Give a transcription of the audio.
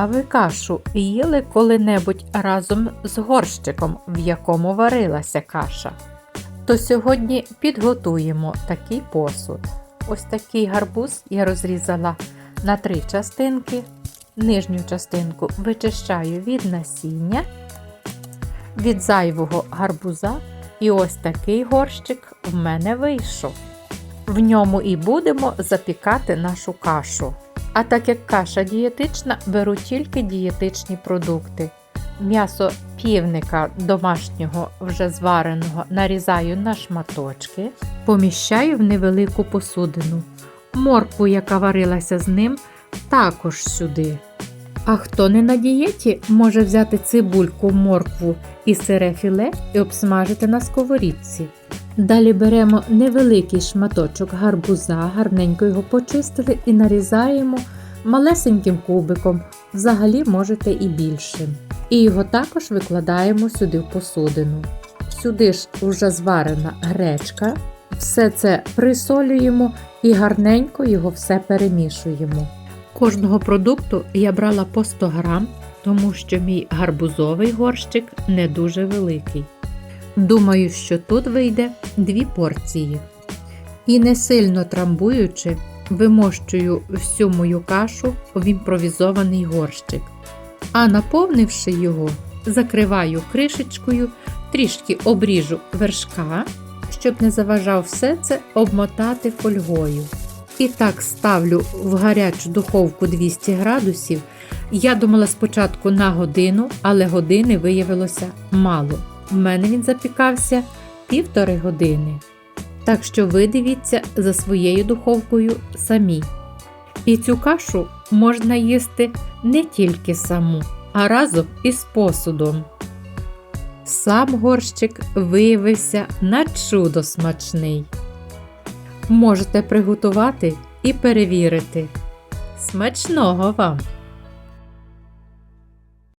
А ви кашу їли коли-небудь разом з горщиком, в якому варилася каша? То сьогодні підготуємо такий посуд. Ось такий гарбуз я розрізала на три частинки. Нижню частинку вичищаю від насіння, від зайвого гарбуза. І ось такий горщик в мене вийшов. В ньому і будемо запікати нашу кашу. А так як каша дієтична, беру тільки дієтичні продукти. М'ясо півника домашнього вже звареного нарізаю на шматочки, поміщаю в невелику посудину. Моркву, яка варилася з ним, також сюди. А хто не на дієті, може взяти цибульку, моркву і сире філе і обсмажити на сковорідці. Далі беремо невеликий шматочок гарбуза, гарненько його почистили і нарізаємо малесеньким кубиком, взагалі можете і більшим. І його також викладаємо сюди в посудину. Сюди ж вже зварена гречка. Все це присолюємо і гарненько його все перемішуємо. Кожного продукту я брала по 100 грам, тому що мій гарбузовий горщик не дуже великий. Думаю, що тут вийде дві порції. І не сильно трамбуючи, вимощую всю мою кашу в імпровізований горщик. А наповнивши його, закриваю кришечкою, трішки обріжу вершка, щоб не заважав все це обмотати фольгою. І так ставлю в гарячу духовку 200 градусів. Я думала спочатку на годину, але години виявилося мало. У мене він запікався півтори години. Так що ви дивіться за своєю духовкою самі. І цю кашу можна їсти не тільки саму, а разом із посудом. Сам горщик виявився на чудо смачний. Можете приготувати і перевірити. Смачного вам!